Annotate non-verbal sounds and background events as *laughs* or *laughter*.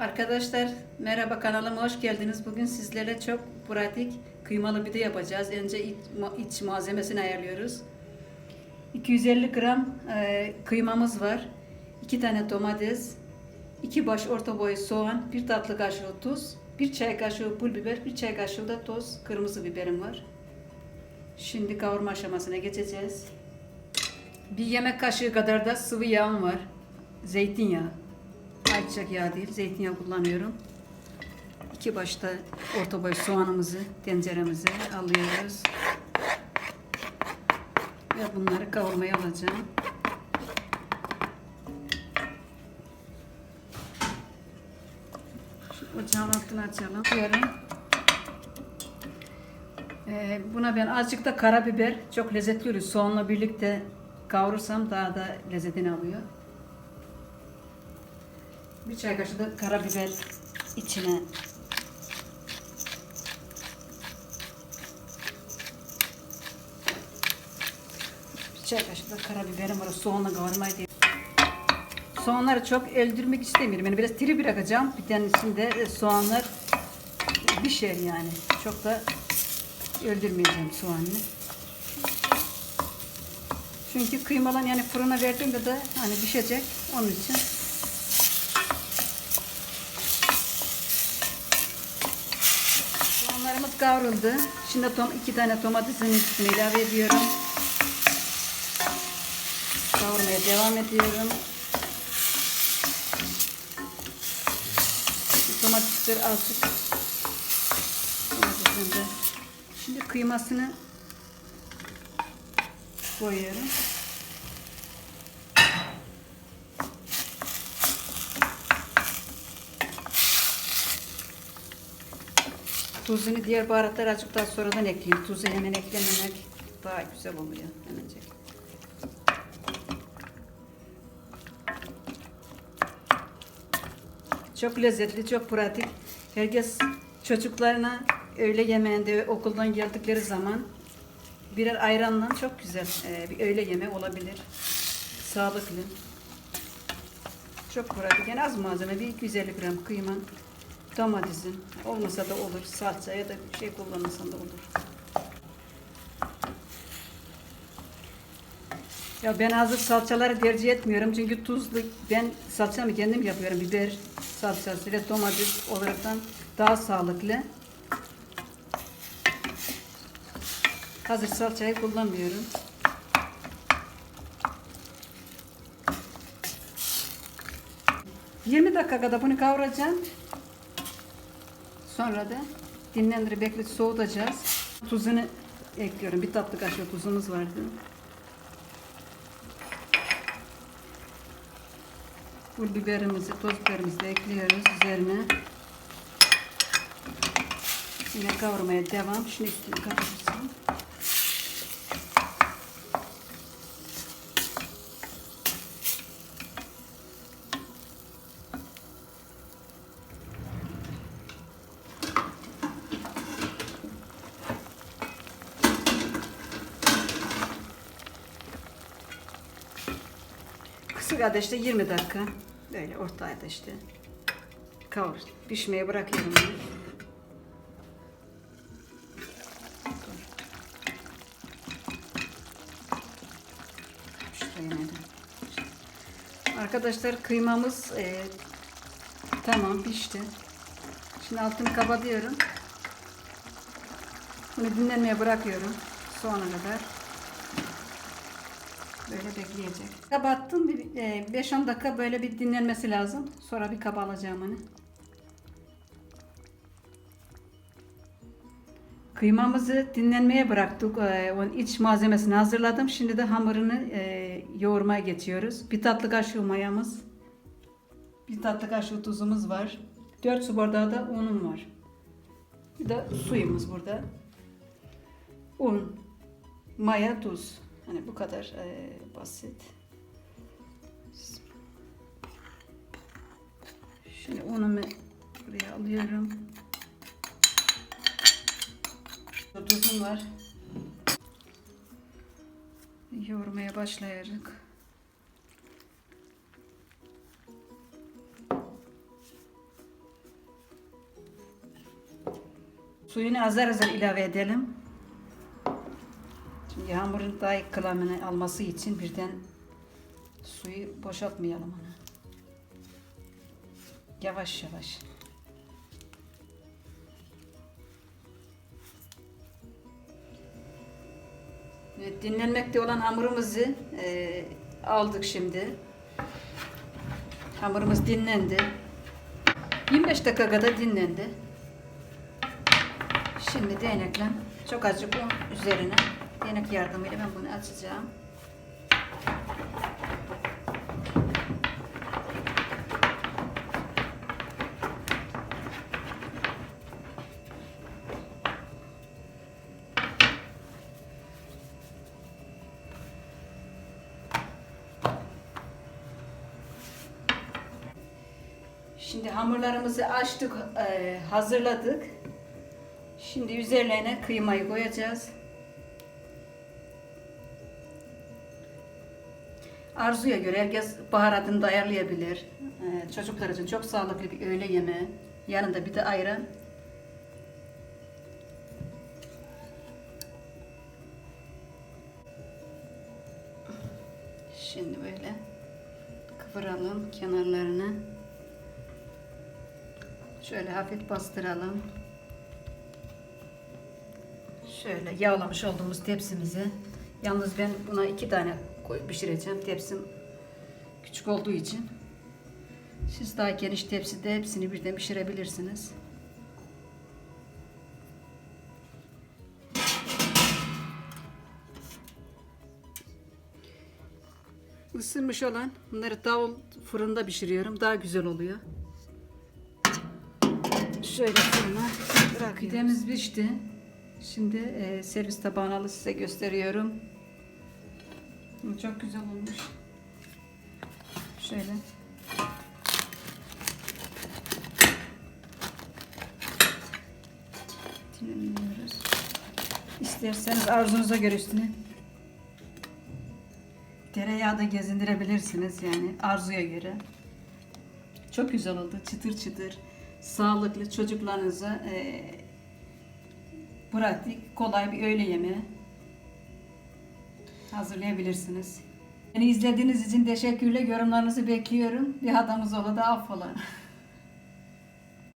Arkadaşlar merhaba kanalıma hoş geldiniz. Bugün sizlerle çok pratik kıymalı pide yapacağız. Önce iç, iç malzemesini ayarlıyoruz. 250 gram e, kıymamız var. 2 tane domates, 2 baş orta boy soğan, 1 tatlı kaşığı tuz, 1 çay kaşığı pul biber, 1 çay kaşığı da toz kırmızı biberim var. Şimdi kavurma aşamasına geçeceğiz. Bir yemek kaşığı kadar da sıvı yağım var. Zeytinyağı. Ayçiçek yağı değil, zeytinyağı kullanıyorum. İki başta orta boy soğanımızı tenceremize alıyoruz. Ve bunları kavurmaya alacağım. Ocağın altını açalım. Diyorum. Ee, buna ben azıcık da karabiber çok lezzetli oluyor. Soğanla birlikte kavurursam daha da lezzetini alıyor. Bir çay kaşığı da karabiber içine bir çay kaşığı da karabiberim var. Soğanla kavurmayı. Soğanları çok öldürmek istemiyorum. Yani biraz diri bırakacağım. Bir tanesinde e, soğanlar pişer yani. Çok da öldürmeyeceğim soğanını. Çünkü kıymalan yani fırına verdiğimde de hani pişecek. Onun için Soğanlarımız kavruldu. Şimdi tom, iki tane domatesin üstüne ilave ediyorum. Kavurmaya devam ediyorum. Domatesler azıcık. Şimdi kıymasını koyuyorum. Tuzunu diğer baharatlar azıcık daha sonradan ekleyeyim. Tuzu hemen eklememek daha güzel oluyor. Hemencik. Çok lezzetli, çok pratik. Herkes çocuklarına öğle yemeğinde okuldan geldikleri zaman birer ayranla çok güzel e, bir öğle yemeği olabilir. Sağlıklı. Çok pratik. Yani az malzeme. Bir 250 gram kıyma, domatesin olmasa da olur. Salça ya da bir şey kullanırsan da olur. Ya ben hazır salçaları tercih etmiyorum çünkü tuzlu. Ben salçamı kendim yapıyorum. Biber salçası ve domates olaraktan daha sağlıklı. Hazır salçayı kullanmıyorum. ...20 dakika kadar bunu kavuracağım. Sonra da dinlendirip bekletip soğutacağız. Tuzunu ekliyorum. Bir tatlı kaşığı tuzumuz vardı. Pul biberimizi, toz biberimizi de ekliyoruz üzerine. Yine kavurmaya devam. Şimdi üstünü kapatırsam. Kısık ateşte 20 dakika böyle orta ateşte kavur. Pişmeye bırakıyorum? Arkadaşlar kıymamız e, tamam pişti. Şimdi altını kapatıyorum. Bunu dinlenmeye bırakıyorum soğana kadar. Böyle bekleyecek. Kapattım. Bir, e, 5-10 dakika böyle bir dinlenmesi lazım. Sonra bir kaba alacağım hani. Kıymamızı dinlenmeye bıraktık. E, onun iç malzemesini hazırladım. Şimdi de hamurunu e, yoğurmaya geçiyoruz. Bir tatlı kaşığı mayamız. Bir tatlı kaşığı tuzumuz var. 4 su bardağı da unum var. Bir de suyumuz burada. Un, maya, tuz. Hani bu kadar e, basit. Şimdi unumu buraya alıyorum. Tuzum var. Yoğurmaya başlayarak. Suyunu azar azar ilave edelim. Şimdi hamurun daha kıvamını alması için birden suyu boşaltmayalım onu. Yavaş yavaş. Evet, dinlenmekte olan hamurumuzu e, aldık şimdi. Hamurumuz dinlendi. 25 dakika kadar dinlendi. Şimdi değnekle çok azıcık un üzerine değnek yardımıyla ben bunu açacağım. Şimdi hamurlarımızı açtık, e, hazırladık. Şimdi üzerlerine kıymayı koyacağız. Arzuya göre herkes baharatını da ayarlayabilir. E, çocuklar için çok sağlıklı bir öğle yemeği. Yanında bir de ayran. Şimdi böyle kıvıralım kenarlarını. Şöyle hafif bastıralım. Şöyle yağlamış olduğumuz tepsimizi. Yalnız ben buna iki tane koy pişireceğim. Tepsim küçük olduğu için. Siz daha geniş tepside hepsini birden pişirebilirsiniz. Isınmış olan bunları davul fırında pişiriyorum. Daha güzel oluyor. Şöyle fırına bırakıyoruz. Pidemiz pişti. Şimdi e, servis tabağını size gösteriyorum. Çok güzel olmuş. Şöyle. Dilimliyoruz. İsterseniz arzunuza göre üstüne tereyağı da gezindirebilirsiniz yani arzuya göre. Çok güzel oldu. Çıtır çıtır. Sağlıklı çocuklarınıza e, pratik, kolay bir öğle yemeği hazırlayabilirsiniz. Beni izlediğiniz için teşekkürler. Yorumlarınızı bekliyorum. Bir hatamız ola da affola. *laughs*